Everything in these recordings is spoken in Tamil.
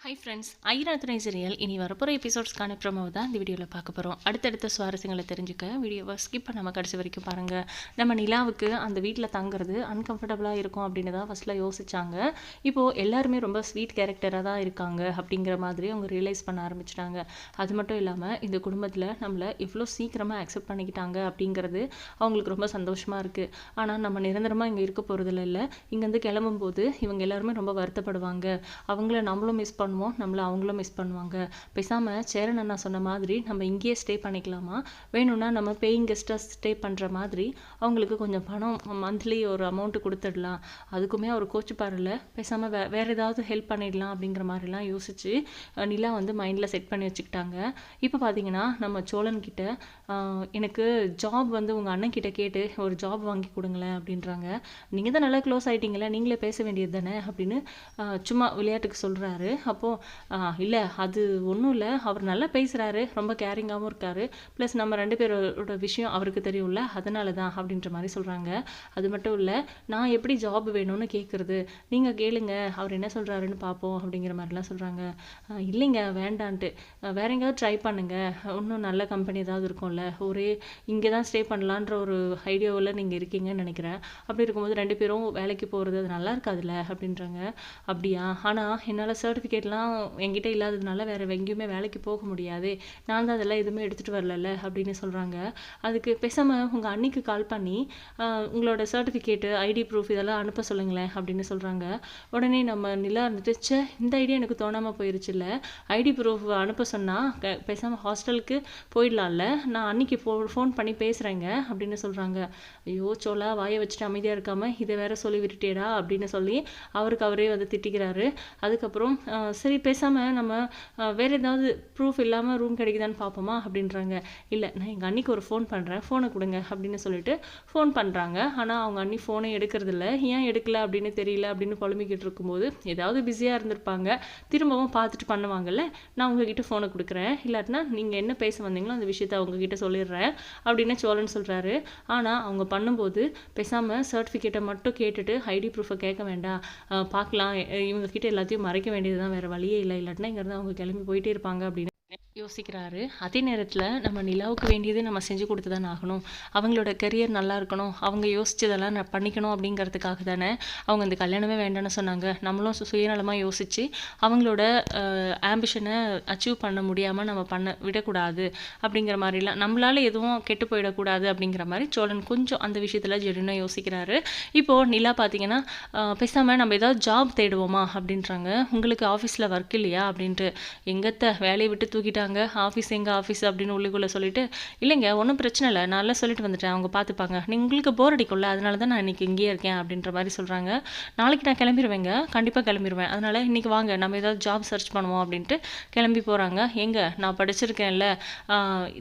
ஹை ஃப்ரெண்ட்ஸ் ஐராத்துணை சீரியல் இனி வரப்போகிற எபிசோட்ஸ்க்கான ப்ரோமோ தான் இந்த வீடியோவில் பார்க்க போகிறோம் அடுத்தடுத்த சுவாரஸ்யங்களை தெரிஞ்சுக்க வீடியோவை ஸ்கிப் பண்ணாமல் கடைசி வரைக்கும் பாருங்கள் நம்ம நிலாவுக்கு அந்த வீட்டில் தங்குறது அன்கம்ஃபர்டபுளாக இருக்கும் அப்படின்னு தான் ஃபஸ்ட்டில் யோசிச்சாங்க. இப்போது எல்லாருமே ரொம்ப ஸ்வீட் கேரக்டராக தான் இருக்காங்க அப்படிங்கிற மாதிரி அவங்க ரியலைஸ் பண்ண ஆரம்பிச்சிட்டாங்க. அது மட்டும் இல்லாமல் இந்த குடும்பத்தில் நம்மளை இவ்வளோ சீக்கிரமாக அக்செப்ட் பண்ணிக்கிட்டாங்க அப்படிங்கிறது அவங்களுக்கு ரொம்ப சந்தோஷமாக இருக்குது ஆனால் நம்ம நிரந்தரமாக இங்கே இருக்க போகிறதில்ல இல்லை இங்கேருந்து கிளம்பும்போது இவங்க எல்லாருமே ரொம்ப வருத்தப்படுவாங்க. அவங்கள நம்மளும் மிஸ் பண்ணுவோம் நம்மள அவங்களும் மிஸ் பண்ணுவாங்க. பேசாமல் சேரன் அண்ணா சொன்ன மாதிரி நம்ம இங்கேயே ஸ்டே பண்ணிக்கலாமா? வேணும்னா நம்ம பேயிங் கெஸ்ட்டாக ஸ்டே பண்ணுற மாதிரி அவங்களுக்கு கொஞ்சம் பணம் மந்த்லி ஒரு அமௌண்ட்டு கொடுத்துடலாம். அதுக்குமே அவர் கோச்சுப்பாரில்ல பேசாமல் வே வேறு ஏதாவது ஹெல்ப் பண்ணிடலாம் அப்படிங்கிற மாதிரிலாம் யோசித்து நிலா வந்து மைண்டில் செட் பண்ணி வச்சுக்கிட்டாங்க. இப்போ பார்த்தீங்கன்னா நம்ம சோழன்கிட்ட எனக்கு ஜாப் வந்து உங்கள் அண்ணன் கிட்ட கேட்டு ஒரு ஜாப் வாங்கி கொடுங்களேன் அப்படின்றாங்க. நீங்கள் தான் நல்லா க்ளோஸ் ஆகிட்டீங்களே நீங்களே பேச வேண்டியது தானே அப்படின்னு சும்மா விளையாட்டுக்கு சொல்கிறாரு அப்போது இல்லை அது ஒன்றும் இல்லை. அவர் நல்லா பேசுகிறாரு ரொம்ப கேரிங்காகவும் இருக்காரு. ப்ளஸ் நம்ம ரெண்டு பேரோட விஷயம் அவருக்கு தெரியும்ல. அதனால தான் அப்படின்ற மாதிரி சொல்கிறாங்க அது மட்டும் இல்லை நான் எப்படி ஜாப் வேணும்னு கேட்குறது நீங்கள் கேளுங்க. அவர் என்ன சொல்கிறாருன்னு பார்ப்போம் அப்படிங்கிற மாதிரிலாம் சொல்கிறாங்க இல்லைங்க. வேண்டான்ட்டு. வேற எங்கேயாவது ட்ரை பண்ணுங்க. இன்னும் நல்ல கம்பெனி ஏதாவது இருக்கும்ல. ஒரே இங்கே தான் ஸ்டே பண்ணலான்ற ஒரு ஐடியாவில் நீங்கள் இருக்கீங்கன்னு நினைக்கிறேன். அப்படி இருக்கும்போது ரெண்டு பேரும் வேலைக்கு போகிறது அது நல்லா இருக்காதுல்ல? அப்படின்றாங்க. அப்படியா? ஆனால் என்னால் சர்டிஃபிகேட்லாம் என்கிட்ட இல்லாததுனால வேறு எங்கேயுமே வேலைக்கு போக முடியாது. நான் தான் அதெல்லாம் எதுவுமே எடுத்துகிட்டு வரல அப்படின்னு சொல்கிறாங்க அதுக்கு பேசாமல் உங்கள் அன்னிக்கு கால் பண்ணி உங்களோட சர்டிஃபிகேட்டு ஐடி ப்ரூஃப் இதெல்லாம் அனுப்ப சொல்லுங்களேன் அப்படின்னு சொல்கிறாங்க உடனே நம்ம நிலா இருந்துட்டு இந்த ஐடியா எனக்கு தோணாமல் போயிருச்சுல்ல ஐடி ப்ரூஃப் அனுப்ப சொன்னால் பேசாமல் ஹாஸ்டலுக்கு போயிடலாம்ல. நான் அன்னைக்கு ஃபோ ஃபோன் பண்ணி பேசுகிறேங்க அப்படின்னு சொல்கிறாங்க ஐயோ சோலா வாயை வச்சுட்டு அமைதியாக இருக்காமல் இதை வேற சொல்லி விட்டுட்டேடா அப்படின்னு சொல்லி அவருக்கு அவரே வந்து திட்டிக்கிறாரு. அதுக்கப்புறம் சரி பேசாமல் நம்ம வேறு ஏதாவது ப்ரூஃப் இல்லாமல் ரூம் கிடைக்குதான்னு பார்ப்போமா அப்படின்றாங்க. இல்லை நான் எங்கள் அண்ணிக்கு ஒரு ஃபோன் பண்ணுறேன் ஃபோனை கொடுங்க அப்படின்னு சொல்லிட்டு ஃபோன் பண்ணுறாங்க ஆனால் அவங்க அண்ணி ஃபோனை எடுக்கிறதில்ல ஏன் எடுக்கல அப்படின்னு தெரியல அப்படின்னு புலம்பிக்கிட்டு இருக்கும்போது ஏதாவது பிஸியாக இருந்திருப்பாங்க. திரும்பவும் பார்த்துட்டு பண்ணுவாங்கல்ல நான் உங்ககிட்ட ஃபோனை கொடுக்குறேன். இல்லாட்டினா நீங்கள் என்ன பேச வந்தீங்களோ அந்த விஷயத்த அவங்கக்கிட்ட சொல்லிடுறேன் அப்படின்னு சோழன் சொல்கிறாரு ஆனால் அவங்க பண்ணும்போது பேசாமல் சர்டிஃபிகேட்டை மட்டும் கேட்டுட்டு ஐடி ப்ரூஃபை கேட்க வேண்டாம். பார்க்கலாம். இவங்கக்கிட்ட எல்லாத்தையும் மறைக்க வேண்டியது தான் வேறு வழியே இல்லை. இல்லாட்டினா இங்கேருந்து அவங்க கிளம்பி போயிட்டே இருப்பாங்க அப்படின்னு யோசிக்கிறாரு. அதே நேரத்தில் நம்ம நிலாவுக்கு வேண்டியது நம்ம செஞ்சு கொடுத்து தான் ஆகணும். அவங்களோட கெரியர் நல்லா இருக்கணும். அவங்க யோசிச்சதெல்லாம் நான் பண்ணிக்கணும் அப்படிங்கிறதுக்காக தானே அவங்க இந்த கல்யாணமே வேண்டாம்னு சொன்னாங்க. நம்மளும் சு- சுயநலமாக யோசிச்சு அவங்களோட ஆம்பிஷனை அச்சீவ் பண்ண முடியாமல் நம்ம பண்ண விடக்கூடாது அப்படிங்கிற மாதிரிலாம் நம்மளால எதுவும் கெட்டு போயிடக்கூடாது அப்படிங்கிற மாதிரி சோழன் கொஞ்சம் அந்த விஷயத்தில் ஜெடினாக யோசிக்கிறாரு. இப்போது நிலா பார்த்தீங்கன்னா பேசாமல் நம்ம ஏதாவது ஜாப் தேடுவோமா அப்படின்றாங்க. உங்களுக்கு ஆஃபீஸில் ஒர்க் இல்லையா? அப்படின்ட்டு. எங்கத்த வேலையை விட்டு தூக்கிட்டாங்க ஆஃபீஸ் எங்கே ஆஃபீஸ் அப்படின்னு உள்ளுக்குள்ளே சொல்லிட்டு இல்லைங்க ஒன்றும் பிரச்சனை இல்லை. நல்லா சொல்லிட்டு வந்துட்டேன். அவங்க பார்த்துப்பாங்க நீங்கள் உங்களுக்கு போர் அடிக்கும்ல. அதனால தான் நான் இன்னைக்கு இங்கேயே இருக்கேன் அப்படின்ற மாதிரி சொல்கிறாங்க நாளைக்கு நான் கிளம்பிடுவேங்க கண்டிப்பாக கிளம்பிடுவேன் அதனால் இன்னைக்கு வாங்க. நம்ம ஏதாவது ஜாப் சர்ச் பண்ணுவோம் அப்படின்ட்டு கிளம்பி போகிறாங்க எங்கே? நான் படிச்சிருக்கேன்ல.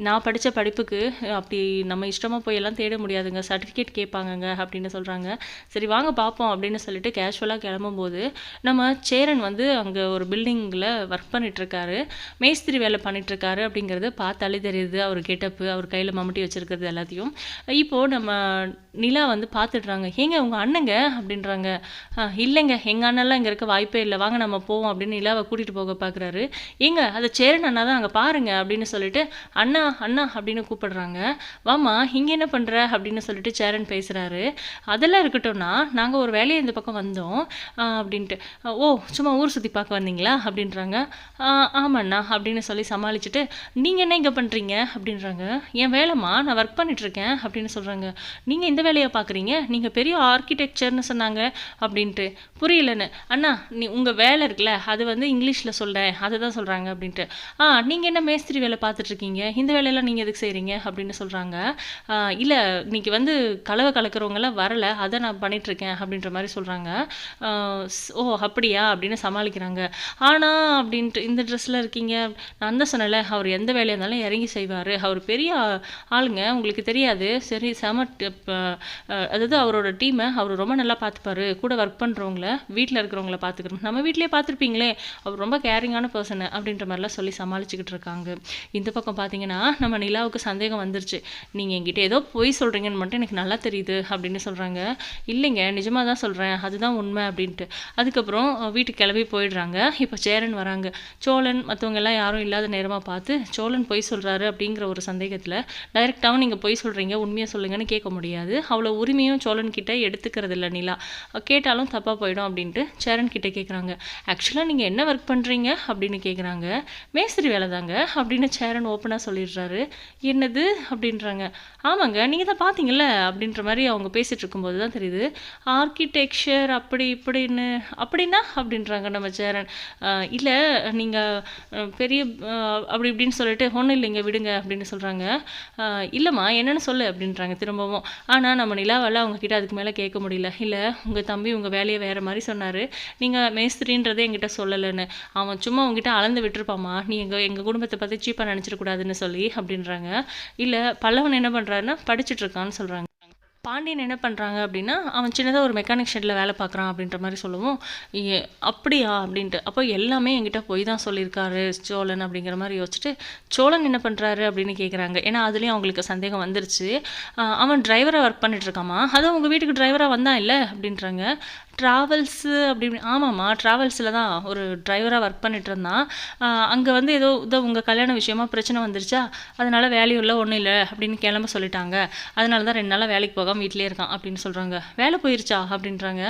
நான் படித்த படிப்புக்கு அப்படி நம்ம இஷ்டமாக போய் எல்லாம் தேட முடியாதுங்க. சர்டிஃபிகேட் கேட்பாங்கங்க அப்படின்னு சொல்கிறாங்க சரி வாங்க பார்ப்போம் அப்படின்னு சொல்லிட்டு கேஷுவலாக கிளம்பும்போது நம்ம சேரன் வந்து அங்கே ஒரு பில்டிங்கில் ஒர்க் பண்ணிகிட்ருக்காரு மேஸ்திரி வேலை பண்ணிகிட்ருக்காரு அப்படிங்கிறது பார்த்தாலே தெரியுது. அவர் கெட்டப்பு அவர் கையில் மம்முட்டி வச்சுருக்கிறது எல்லாத்தையும். இப்போது நம்ம நிலா வந்து பார்த்துட்றாங்க. ஏங்க உங்கள் அண்ணங்க? அப்படின்றாங்க. இல்லைங்க. எங்கள் அண்ணெல்லாம் இங்கே இருக்க வாய்ப்பே இல்லை. வாங்க நம்ம போவோம் அப்படின்னு நிலாவை கூட்டிகிட்டு போக பார்க்குறாரு. ஏங்க அதை சேரன் அண்ணா தான் அங்கே பாருங்க அப்படின்னு சொல்லிட்டு அண்ணா அண்ணா அப்படின்னு கூப்பிடுறாங்க. வாமா இங்கே என்ன பண்ணுற அப்படின்னு சொல்லிட்டு சேரன் பேசுகிறாரு அதெல்லாம் இருக்கட்டும்னா நாங்கள் ஒரு வேலையை இந்த பக்கம் வந்தோம். அப்படின்ட்டு. ஓ சும்மா ஊர் சுற்றி பார்க்க வந்தீங்களா? அப்படின்றாங்க. "ஆ, ஆமாண்ணா அப்படின்னு சொல்லி சமாளிச்சுட்டு நீங்கள் என்ன இங்கே பண்ணுறீங்க அப்படின்றாங்க. என் வேலைம்மா நான் ஒர்க் பண்ணிகிட்ருக்கேன் அப்படின்னு சொல்கிறாங்க நீங்கள் இந்த வேலையை பார்க்குறீங்க நீங்கள் பெரிய ஆர்கிடெக்சர்னு சொன்னாங்க அப்படின்ட்டு. புரியலன்னு. அண்ணா நீ உங்கள் வேலை இருக்குல்ல அது வந்து இங்கிலீஷில் சொல்கிறேன் அதை தான் சொல்கிறாங்க அப்படின்ட்டு. ஆ நீங்கள் என்ன மேஸ்திரி வேலை பார்த்துட்ருக்கீங்க இந்த வேலையெல்லாம் நீங்கள் எதுக்கு செய்கிறீங்க அப்படின்னு சொல்கிறாங்க இல்லை இன்னைக்கு வந்து கலவை கலக்கிறவங்கலாம் வரல அதை நான் பண்ணிகிட்ருக்கேன் அப்படின்ற மாதிரி சொல்கிறாங்க ஓ அப்படியா? அப்படின்னு சமாளிக்கிறாங்க. ஆனால் அப்படின்ட்டு இந்த ட்ரெஸ்ஸில் இருக்கீங்க நான் தான் சொன்னல அவர் எந்த வேலையாக இருந்தாலும் இறங்கி செய்வார். அவர் பெரிய ஆளுங்க உங்களுக்கு தெரியாது. சரி செம அதாவது அவரோட டீமை அவர் ரொம்ப நல்லா பார்த்துப்பாரு. கூட ஒர்க் பண்ணுறவங்கள வீட்டில் இருக்கிறவங்கள பார்த்துக்கணும். நம்ம வீட்டிலே பார்த்துருப்பீங்களே அவர் ரொம்ப கேரிங்கான பர்சனு அப்படின்ற மாதிரிலாம் சொல்லி சமாளிச்சுக்கிட்டு இருக்காங்க. இந்த பக்கம் பார்த்தீங்கன்னா நம்ம நிலாவுக்கு சந்தேகம் வந்துருச்சு. நீங்கள் என்கிட்ட ஏதோ பொய் சொல்கிறீங்கன்னு மட்டும் எனக்கு நல்லா தெரியுது அப்படின்னு சொல்கிறாங்க இல்லைங்க நிஜமாக தான் சொல்கிறேன் அதுதான் உண்மை அப்படின்ட்டு. அதுக்கப்புறம் வீட்டுக்கு கிளம்பி போயிடுறாங்க. இப்போ சேரன் வராங்க. சோழன் மற்றவங்க எல்லாம் யாரும் இல்லாத நேரமாக பார்த்து சோழன் பொய் சொல்கிறாரு அப்படிங்கிற ஒரு சந்தேகத்தில் டைரெக்டாகவும் நீங்கள் பொய் சொல்கிறீங்க உண்மையாக சொல்லுங்கன்னு கேட்க முடியாது. அவ்வளோ உரிமையும் சோழன் கிட்டே எடுத்துக்கிறது இல்லை நிலா. கேட்டாலும் தப்பாக போயிடும் அப்படின்ட்டு சேரன் கிட்டே கேட்குறாங்க ஆக்சுவலாக நீங்கள் என்ன ஒர்க் பண்ணுறீங்க அப்படின்னு கேட்குறாங்க மேஸ்திரி வேலை தாங்க அப்படின்னு சேரன் ஓப்பனாக சொல்லிடுறாரு. என்னது? அப்படின்றாங்க. ஆமாங்க நீங்கள் தான் பார்த்தீங்கல்ல அப்படின்ற மாதிரி அவங்க பேசிகிட்டு இருக்கும்போது தான் தெரியுது. ஆர்கிடெக்சர் அப்படி இப்படின்னு அப்படின்னா? அப்படின்றாங்க நம்ம சேரன் இல்லை நீங்கள் பெரிய அப்படி இப்படின்னு சொல்லிட்டு ஒன்றும் இல்லைங்க விடுங்க அப்படின்னு சொல்கிறாங்க இல்லைம்மா என்னென்னு சொல்லு அப்படின்றாங்க திரும்பவும். ஆனால் நம்ம நிலாவால் அவங்கக்கிட்ட அதுக்கு மேலே கேட்க முடியல. இல்லை உங்கள் தம்பி உங்கள் வேலையை வேறு மாதிரி சொன்னார். நீங்கள் மேஸ்திரின்றதே என்கிட்ட சொல்லலைன்னு. அவன் சும்மா உங்ககிட்ட அளந்து விட்டுருப்பாம்மா. நீ எங்கள் எங்கள் குடும்பத்தை பற்றி சீப்பாக நினச்சிடக்கூடாதுன்னு சொல்லி அப்படின்றாங்க. இல்லை பல்லவன் என்ன பண்ணுறாருன்னா படிச்சுட்ருக்கான்னு சொல்கிறாங்க பாண்டியன் என்ன பண்ணுறாங்க அப்படின்னா அவன் சின்னதாக ஒரு மெக்கானிக் ஷெட்டில் வேலை பார்க்குறான் அப்படின்ற மாதிரி சொல்லவும். அப்படியா? அப்படின்ட்டு. அப்போ எல்லாமே என்கிட்ட போய் தான் சொல்லியிருக்காரு சோழன் அப்படிங்கிற மாதிரி யோசிச்சுட்டு சோழன் என்ன பண்ணுறாரு அப்படின்னு கேட்குறாங்க ஏன்னா அதுலேயும் அவங்களுக்கு சந்தேகம் வந்துருச்சு. அவன் டிரைவராக ஒர்க் பண்ணிட்டு இருக்காமா? அதுவும் உங்கள் வீட்டுக்கு டிரைவராக வந்தான் இல்லை? அப்படின்றாங்க. ட்ராவல்ஸு அப்படி ஆமாம்மா ட்ராவல்ஸில் தான் ஒரு டிரைவராக ஒர்க் பண்ணிட்டு இருந்தான். அங்கே வந்து ஏதோ இதோ உங்கள் கல்யாண விஷயமா பிரச்சனை வந்துருச்சா? அதனால் வேலையூரில் இல்லை ஒன்றும் இல்லை அப்படின்னு கிளம்ப சொல்லிட்டாங்க. அதனால தான் ரெண்டு நாளாக வேலைக்கு போகாமல் வீட்டிலே இருக்கான் அப்படின்னு சொல்கிறாங்க வேலை போயிருச்சா? அப்படின்றாங்க.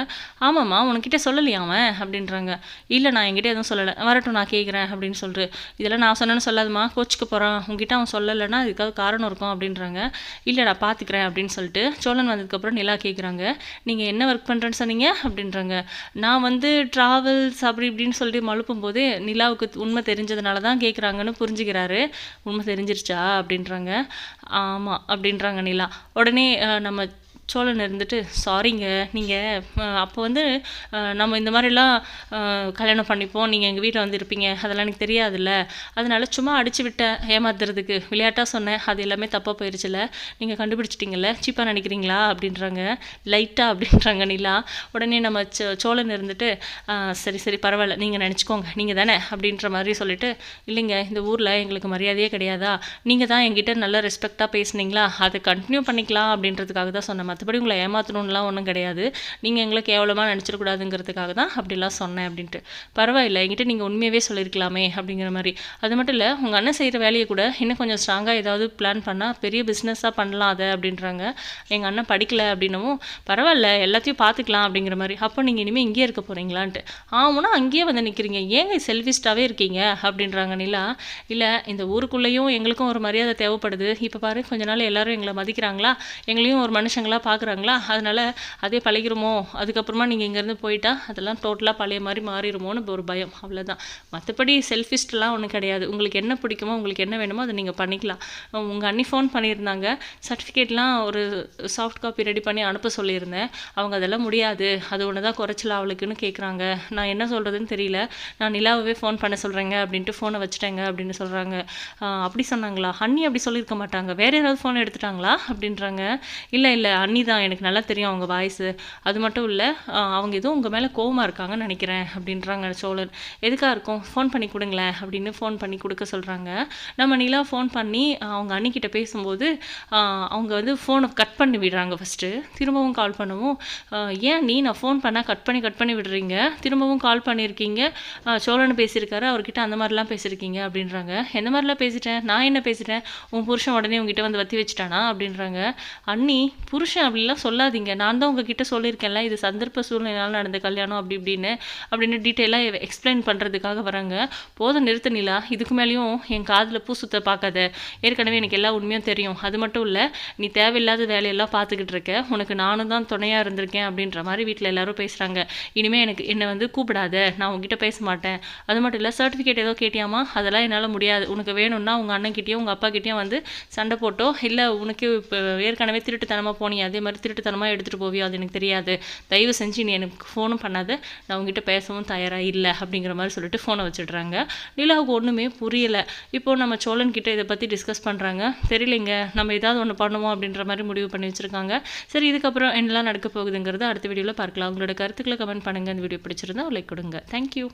ஆமாம்மா உனக்கிட்ட சொல்லலையா அவன்? அப்படின்றாங்க. இல்லை நான் என்கிட்ட எதுவும் சொல்லலை. வரட்டும் நான் கேட்குறேன் அப்படின்னு சொல்லிட்டு இதெல்லாம் நான் சொன்னேன்னு சொல்லாதம்மா கோச்சுக்கு போகிறான் உங்ககிட்ட அவன் சொல்லலைன்னா அதுக்காக காரணம் இருக்கும் அப்படின்றாங்க. இல்லை நான் பார்த்துக்கிறேன் அப்படின்னு சொல்லிட்டு சோழன் வந்ததுக்கப்புறம் நிலா கேட்குறாங்க நீங்கள் என்ன ஒர்க் பண்ணுறேன்னு சொன்னீங்க? அப்படின்றாங்க. நான் வந்து ட்ராவல்ஸ் அப்படி இப்படின்னு சொல்லிட்டு மழுப்பும் போது நிலாவுக்கு உண்மை தெரிஞ்சதுனால தான் கேட்குறாங்கன்னு புரிஞ்சுக்கிறாரு. உண்மை தெரிஞ்சிருச்சா? அப்படின்றாங்க. ஆமாம் அப்படின்றாங்க நிலா. உடனே நம்ம சோழன் இருந்துட்டு சாரிங்க நீங்கள் அப்போ வந்து நம்ம இந்த மாதிரிலாம் கல்யாணம் பண்ணிப்போம். நீங்கள் எங்கள் வீட்டில் வந்து இருப்பீங்க அதெல்லாம் எனக்கு தெரியாதுல்ல. அதனால் சும்மா அடிச்சு விட்டேன் ஏமாத்துறதுக்கு விளையாட்டாக சொன்னேன். அது எல்லாமே தப்பாக போயிருச்சுல நீங்கள் கண்டுபிடிச்சிட்டிங்கல்ல. சீப்பாக நினைக்கிறீங்களா? அப்படின்றாங்க. லைட்டாக அப்படின்றாங்க நிலா. உடனே நம்ம சோ சோழன் இருந்துட்டு சரி சரி பரவாயில்ல. நீங்கள் நினச்சிக்கோங்க. நீங்கள் தானே? அப்படின்ற மாதிரி சொல்லிட்டு இல்லைங்க இந்த ஊரில் எங்களுக்கு மரியாதையே கிடையாதா? நீங்கள் தான் என்கிட்ட நல்ல ரெஸ்பெக்டாக பேசுனீங்களா? அதை கண்டினியூ பண்ணிக்கலாம். அப்படின்றதுக்காக தான் சொன்ன மற்றபடி உங்களை ஏமாற்றணும்லாம் ஒன்றும் கிடையாது. நீங்கள் எங்களை கேவலமாக நினச்சிடக்கூடாதுங்கிறதுக்காக தான் அப்படிலாம் சொன்னேன் அப்படின்ட்டு. பரவாயில்ல என்கிட்ட நீங்கள் உண்மையாகவே சொல்லியிருக்கலாமே அப்படிங்கிற மாதிரி. அது மட்டும் இல்லை உங்கள் அண்ணன் செய்கிற வேலையை கூட இன்னும் கொஞ்சம் ஸ்ட்ராங்காக ஏதாவது பிளான் பண்ணால் பெரிய பிஸ்னஸாக பண்ணலாம் அதை அப்படின்றாங்க. எங்கள் அண்ணன் படிக்கலை அப்படின்னவும் பரவாயில்ல எல்லாத்தையும் பார்த்துக்கலாம் அப்படிங்கிற மாதிரி. அப்போ நீங்கள் இனிமேல் இங்கேயே இருக்க போகிறீங்களான்ட்டு ஆமாண்ணா அங்கேயே வந்து நிற்கிறீங்க ஏங்க செல்ஃபிஸ்டாகவே இருக்கீங்க? அப்படின்றாங்க நிலா. இல்லை இந்த ஊருக்குள்ளேயும் எங்களுக்கும் ஒரு மரியாதை தேவைப்படுது. இப்போ பாரு கொஞ்ச நாள் எல்லாரும் எங்களை மதிக்கிறாங்களா? எங்களையும் ஒரு மனுஷங்களாக பார்க்குறாங்களா அதனால் அதே பழகிருமோ? அதுக்கப்புறமா நீங்கள் இங்கேருந்து போயிட்டா அதெல்லாம் டோட்டலாக பழைய மாதிரி மாறிடுமோன்னு ஒரு பயம். அவ்வளோதான் மற்றபடி செல்ஃபிஸ்ட்லாம் ஒன்றும் கிடையாது. உங்களுக்கு என்ன பிடிக்குமோ உங்களுக்கு என்ன வேணுமோ அதை நீங்கள் பண்ணிக்கலாம். உங்கள் அண்ணி ஃபோன் பண்ணியிருந்தாங்க. சர்டிஃபிகேட்லாம் ஒரு சாஃப்ட் காப்பி ரெடி பண்ணி அனுப்ப சொல்லியிருந்தேன். அவங்க அதெல்லாம் முடியாது. அது ஒன்று தான் குறைச்சல அவளுக்குன்னு கேட்குறாங்க நான் என்ன சொல்கிறதுன்னு தெரியல. நான் நிலாவே ஃபோன் பண்ண சொல்கிறேங்க அப்படின்ட்டு ஃபோனை வச்சுட்டேங்க அப்படின்னு சொல்கிறாங்க அப்படி சொன்னாங்களா? அண்ணி அப்படி சொல்லியிருக்க மாட்டாங்க. வேறு யாராவது ஃபோன் எடுத்துட்டாங்களா? அப்படின்றாங்க. இல்லை இல்லை அண்ணி தான் எனக்கு நல்லா தெரியும் அவங்க வாய்ஸு அது மட்டும் இல்லை அவங்க எதுவும் உங்கள் மேலே கோவமாக இருக்காங்கன்னு நினைக்கிறேன் அப்படின்றாங்க சோழன் எதுக்காக இருக்கும்? ஃபோன் பண்ணி கொடுங்களேன் அப்படின்னு ஃபோன் பண்ணி கொடுக்க சொல்கிறாங்க நம்ம நிலா ஃபோன் பண்ணி அவங்க அண்ணிக்கிட்ட பேசும்போது அவங்க வந்து ஃபோனை கட் பண்ணி விடுறாங்க ஃபஸ்ட்டு திரும்பவும் கால் பண்ணவும். ஏன் நீ நான் ஃபோன் பண்ணால் கட் பண்ணி கட் பண்ணி விடுறீங்க? திரும்பவும் கால் பண்ணியிருக்கீங்க சோழன் பேசியிருக்காரு. அவர்கிட்ட அந்த மாதிரிலாம் பேசியிருக்கீங்க அப்படின்றாங்க. எந்த மாதிரிலாம் பேசிட்டேன்? நான் என்ன பேசிட்டேன்? உன் புருஷன் உடனே உங்ககிட்ட வந்து வத்தி வச்சுட்டானா? அப்படின்றாங்க. அண்ணி புருஷன் அப்படிலாம் சொல்லாதீங்க. நான் தான் உங்ககிட்ட சொல்லியிருக்கேன்ல இது சந்தர்ப்ப சூழ்நிலையால் நடந்த கல்யாணம் அப்படி இப்படின்னு அப்படின்னு டீட்டெயிலாக எக்ஸ்பிளைன் பண்ணுறதுக்காக வராங்க. போதும் நிறுத்த நிலா. இதுக்கு மேலேயும் என் காதில் பூ சுத்த பார்க்காத. ஏற்கனவே எனக்கு எல்லா உண்மையும் தெரியும். அது மட்டும் இல்லை நீ தேவையில்லாத வேலையெல்லாம் பார்த்துக்கிட்டு இருக்க. உனக்கு நானும் தான் துணையாக இருந்திருக்கேன் அப்படின்ற மாதிரி வீட்டில் எல்லாரும் பேசுகிறாங்க இனிமேல் எனக்கு என்னை வந்து கூப்பிடாத. நான் உங்ககிட்ட பேச மாட்டேன். அது மட்டும் இல்லை சர்டிஃபிகேட் ஏதோ கேட்டியாமா அதெல்லாம் என்னால் முடியாது. உனக்கு வேணும்னா உங்கள் அண்ணன்கிட்டயும் உங்கள் அப்பாகிட்டேயும் வந்து சண்டை போட்டோ இல்லை உனக்கு இப்போ ஏற்கனவே திருட்டுத்தனமாக போனியாது இதே அதே மாதிரி திருட்டுத்தனமாக எடுத்துகிட்டு போவியோ அது எனக்கு தெரியாது. தயவு செஞ்சு நீ எனக்கு ஃபோனும் பண்ணாத. நான் உங்ககிட்ட பேசவும் தயாராக இல்லை அப்படிங்கிற மாதிரி சொல்லிட்டு ஃபோனை வச்சிடுறாங்க. நிலாவுக்கு ஒன்றுமே புரியலை. இப்போது நம்ம சோழன் கிட்டே இதை பற்றி டிஸ்கஸ் பண்ணுறாங்க தெரியலைங்க. நம்ம ஏதாவது ஒன்று பண்ணுவோம் அப்படின்ற மாதிரி முடிவு பண்ணி வச்சுருக்காங்க. சரி இதுக்கப்புறம் என்னெல்லாம் நடக்க போகுதுங்கிறத அடுத்த வீடியோவில் பார்க்கலாம். உங்களோட கருத்துக்களை கமெண்ட் பண்ணுங்கள் இந்த வீடியோ பிடிச்சிருந்தா லைக் கொடுங்க. தேங்க்யூ